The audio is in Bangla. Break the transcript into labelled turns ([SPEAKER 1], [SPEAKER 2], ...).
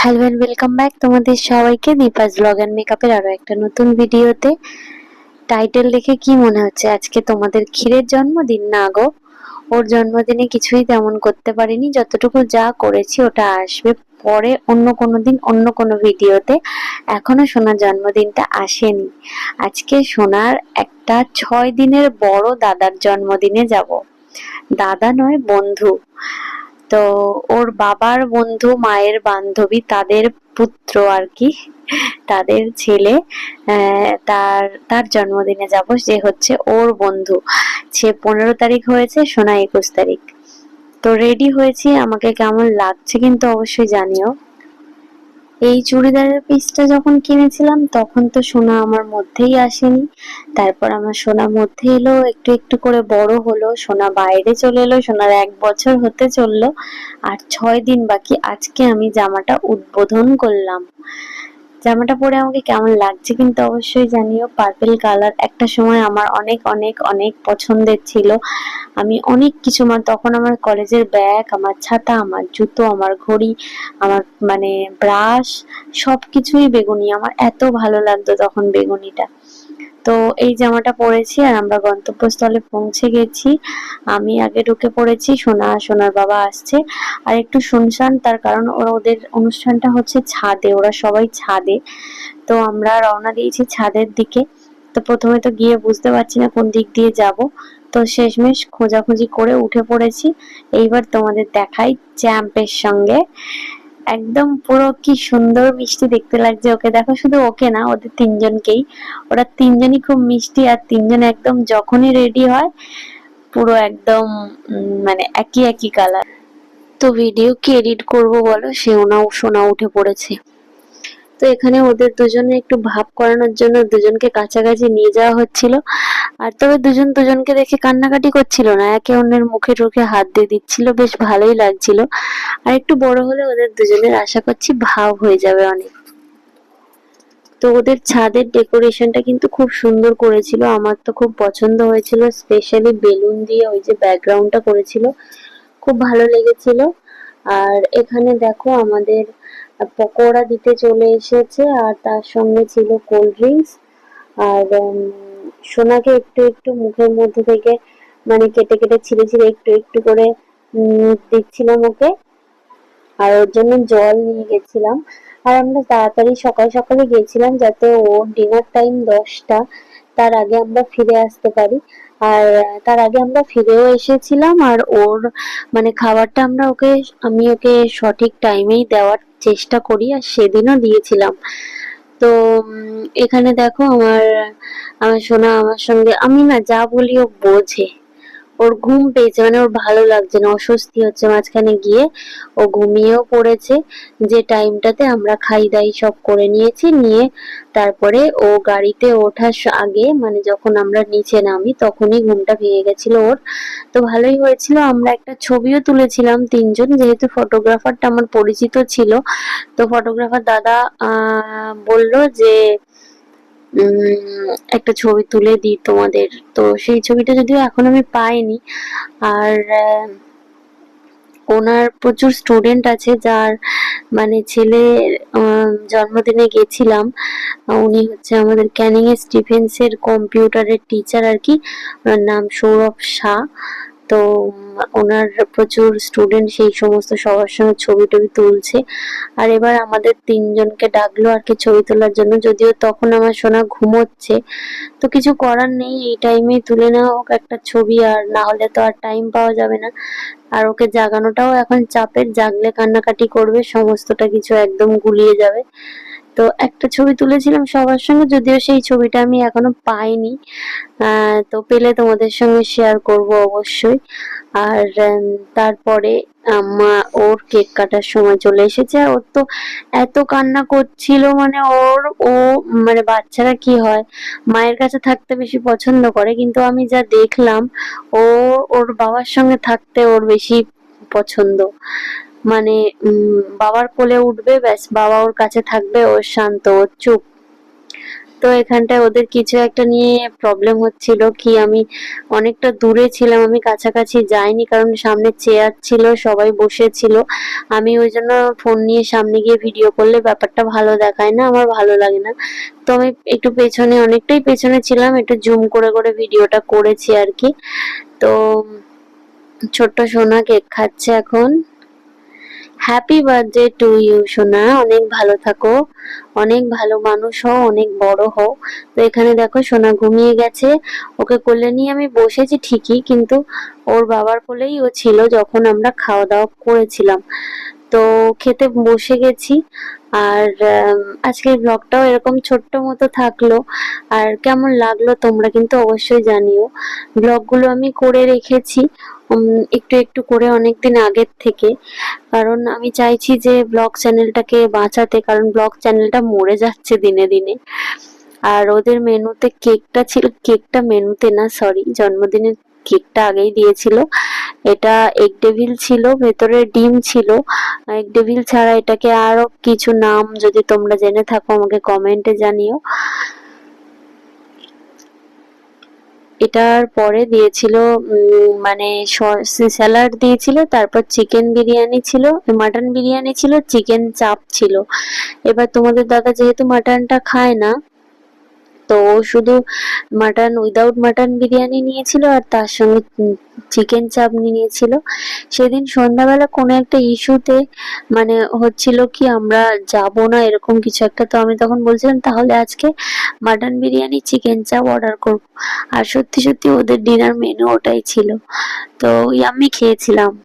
[SPEAKER 1] হ্যালো এন্ড ওয়েলকাম ব্যাক তোমাদের সবাইকে দীপাজ ব্লগ অ্যান্ড মেকআপের আরও একটা নতুন ভিডিওতে। টাইটেল দেখে কি মনে হচ্ছে? আজকে তোমাদের ক্ষীরের জন্মদিন না গো। ওর জন্মদিনে কিছুই তেমন করতে পারিনি। যতটুকু যা করেছি ওটা আসবে পরে অন্য কোনো দিন, অন্য কোনো ভিডিওতে। এখনও সোনার জন্মদিনটা আসেনি। আজকে সোনার একটা ছয় দিনের বড় দাদার জন্মদিনে যাব। দাদা নয়, বন্ধু। তো ওর বাবার বন্ধু, মায়ের বান্ধবী, তাদের পুত্র আর কি, তাদের ছেলে তার তার জন্মদিনে যাব, যে হচ্ছে ওর বন্ধু। সে পনেরো তারিখ হয়েছে, সোনা একুশ তারিখ। তো রেডি হয়েছি, আমাকে কেমন লাগছে কিন্তু অবশ্যই জানিও। এই চুড়িদারের পিসটা যখন কিনেছিলাম, তখন তো সোনা আমার মধ্যেই আসেনি। তারপর আমার সোনা মধ্যে এলো, একটু একটু করে বড় হলো, সোনা বাইরে চলে এলো, সোনার এক বছর হতে চলল, আর ছয় দিন বাকি আজকে আমি জামাটা উদ্বোধন করলাম। জামাটা পরে আমাকে কেমন লাগছে কিন্তু অবশ্যই জানিও পার্পেল কালার একটা সময় আমার অনেক অনেক অনেক পছন্দের ছিল। আমি অনেক কিছু আমার, তখন আমার কলেজের ব্যাগ, আমার ছাতা, আমার জুতো, আমার ঘড়ি, আমার মানে ব্রাশ সব কিছুই বেগুনি। আমার এত ভালো লাগতো তখন বেগুনিটা। তো এই জামাটা পরেছি আর আমরা গন্তব্যস্থলে পৌঁছে গেছি। আমি আগে ঢুকে পড়েছি, সোনা, সোনার বাবা আসছে। আর একটু শুনশান, তার কারণ ওরা ওদের অনুষ্ঠানটা হচ্ছে ছাদে, ওরা সবাই ছাদে। তো আমরা রওনা দিয়েছি ছাদের দিকে। তো প্রথমে তো গিয়ে বুঝতে পারছি না কোন দিক দিয়ে যাব। তো শেষমেশ খোঁজাখুঁজি করে উঠে পড়েছি। এইবার তোমাদের দেখাই চ্যাম্পের সঙ্গে। একদম পুরো কি সুন্দর মিষ্টি দেখতে লাগছে ওকে। দেখো শুধু ওকে না, ওদের তিনজনকেই। ওরা তিনজনই খুব মিষ্টি আর তিনজন একদম যখনই রেডি হয়, পুরো একদম মানে একই একই কালার তো ভিডিও কি এডিট করব বলো? সে না শোনা উঠে পড়েছে। তো এখানে ওদের দুজনে একটু ভাব করানোর জন্য দুজনকে কাছাকাছি নিয়ে যাওয়া হচ্ছিল। আর তবে দুজন দুজনকে দেখে কান্নাকাটি করছিল না, একে অন্যের মুখে টুখে হাত দিয়ে দিচ্ছিল, বেশ ভালোই লাগছিল। আর একটু বড় হলে ওদের দুজনের আশা করছি ভাব হয়ে যাবে অনেক। তো ওদের ছাদের ডেকোরেশনটা কিন্তু খুব সুন্দর করেছিল, আমার তো খুব পছন্দ হয়েছিল স্পেশালি বেলুন দিয়ে ওই যে ব্যাকগ্রাউন্ডটা করেছিল। খুব ভালো লেগেছিল। আর এখানে দেখো আমাদের পকোড়া দিতে চলে এসেছে, আর তার সঙ্গে ছিল কোল্ড ড্রিঙ্কস আর সোনাকে একটু একটু মুখের মধ্যে থেকে মানে কেটে কেটে ছিঁড়ে ছিঁড়ে একটু একটু করে দিচ্ছিলাম ওকে। আর ওর জন্য জল নিয়ে গেছিলাম। আর আমরা তাড়াতাড়ি সকাল সকালে গেছিলাম যাতে ওর ডিনার টাইম দশটা, তার আগে আমরা ফিরে আসতে পারি। আর তার আগে আমরা ফিরেও এসেছিলাম আর ওর মানে খাবারটা আমরা ওকে, আমি ওকে সঠিক টাইমেই দেওয়ার চেষ্টা করি আর সেদিনও দিয়েছিলাম। তো এখানে দেখো আমার আমার সোনা আমার সঙ্গে, আমি না যা বলি ও বোঝে। ওর ঘুম পেয়েছে মানে ওর ভালো লাগছে না, অস্বস্তি হচ্ছে মাঝখানে গিয়ে। ও ঘুমিয়েও পড়েছে, যে টাইমটাতে আমরা খাই দাই সব করে নিয়েছি, নিয়ে তারপরে ও গাড়িতে ওঠার আগে মানে যখন আমরা নিচে নামি, তখনই ঘুমটা ভেঙে গেছিল ওর। তো ভালোই হয়েছিল, আমরা একটা ছবিও তুলেছিলাম তিনজন, যেহেতু ফটোগ্রাফারটা আমার পরিচিত ছিল। তো ফটোগ্রাফার দাদা বলল যে একটা ছবি তুলে দিই তোমাদের। তো সেই ছবিটা যদিও এখন আমি পাইনি, আর ওনার প্রচুর স্টুডেন্ট আছে যার মানে ছেলে জন্মদিনে গেছিলাম। উনি হচ্ছে আমাদের ক্যানিং এর স্টিফেন্স এর কম্পিউটারের টিচার আর কি। ওনার নাম সৌরভ শাহ। তো ওনার প্রচুর স্টুডেন্ট সেই সমস্ত সবার সঙ্গে ছবি টবি তুলছে। আর এবার আমাদের তিনজনকে ডাকলো আর কি ছবি তোলার জন্য। যদিও তখন আমার সোনা ঘুমোচ্ছে। তো কিছু করার নেই, এই টাইমে তুলে নেওয়া হোক একটা ছবি আর না হলে তো আর টাইম পাওয়া যাবে না। আর ওকে জাগানোটাও এখন চাপের, জাগলে কান্নাকাটি করবে, সমস্তটা কিছু একদম গুলিয়ে যাবে। তো একটা ছবি তুলেছিলাম সবার সঙ্গে, যদিও সেই ছবিটা আমি এখনও পাইনি। তো পেলে তোমাদের সঙ্গে শেয়ার করব অবশ্যই। আর তারপরে আমা ওর কেক কাটার সময় চলে এসেছে। ওর তো এত কান্না করছিল মানে ওর, ও মানে বাচ্চারা কি হয়, মায়ের কাছে থাকতে বেশি পছন্দ করে। কিন্তু আমি যা দেখলাম, ও, ওর বাবার সঙ্গে থাকতে ওর বেশি পছন্দ। মানে বাবার কোলে উঠবে, ব্যাস, বাবা ওর কাছে থাকবে ওর শান্ত ওর চুপ। তো এখানটায় ওদের কিছু একটা নিয়ে প্রবলেম হচ্ছিল কি আমি অনেকটা দূরে ছিলাম, আমি কাছাকাছি যাইনি কারণ সামনে চেয়ার ছিল, সবাই বসেছিল। আমি ওই জন্য ফোন নিয়ে সামনে গিয়ে ভিডিও করলে ব্যাপারটা ভালো দেখায় না, আমার ভালো লাগে না। তো আমি একটু পেছনে, অনেকটাই পেছনে ছিলাম, একটু জুম করে করে ভিডিওটা করেছি আর কি। তো ছোট্ট সোনা কেক খাচ্ছে এখন। হ্যাপি বার্থডে টু ইউ সোনা। অনেক ভালো থাকো। অনেক ভালো মানুষ হও, অনেক বড় হও। তো এখানে দেখো সোনা ঘুমিয়ে গেছে। ওকে কোলে নিয়ে আমি বসেছি ঠিকই, কিন্তু ওর বাবার কোলেই ও ছিল যখন আমরা খাওয়া দাওয়া করেছিলাম। তো খেতে বসে গেছি। আর আজকের ব্লগটাও এরকম ছোট্ট মতো থাকল। আর কেমন লাগল তোমরা কিন্তু অবশ্যই জানিও। ব্লগগুলো আমি করে রেখেছি একটু একটু করে অনেকদিন আগের থেকে। কারণ আমি চাইছি যে ব্লগ চ্যানেলটাকে বাঁচাতে, কারণ ব্লগ চ্যানেলটা মরে যাচ্ছে দিনে দিনে। আর ওদের মেনুতে কেকটা ছিল, কেকটা মেনুতে না সরি জন্মদিনের কেকটা আগেই দিয়েছিল। এটা এগ ডেভিল ছিল, ভেতরে ডিম ছিল। এগ ডেভিল ছাড়া এটাকে আরও কিছু নাম যদি তোমরা জেনে থাকো, আমাকে কমেন্টে জানিও। এটার পরে দিয়েছিল মানে স্যালাড দিয়েছিল, তারপর চিকেন বিরিয়ানি ছিল, মাটন বিরিয়ানি ছিল, চিকেন চাপ ছিল। এবার তোমাদের দাদা যেহেতু মাটনটা খায় না তো শুধু মাটন উইদাউট মাটন বিরিয়ানি নিয়েছিল আর তার সঙ্গে চিকেন চাপ নিয়েছিল। সেদিন সন্ধ্যাবেলা কোনো একটা ইস্যুতে মানে হচ্ছিল কি আমরা যাব না এরকম কিছু একটা। তো আমি তখন বলছিলাম, তাহলে আজকে mutton biryani chicken chaap order করব। আর সত্যি সত্যি ওদের ডিনার মেনু ওটাই ছিল। তো আমি খেয়েছিলাম।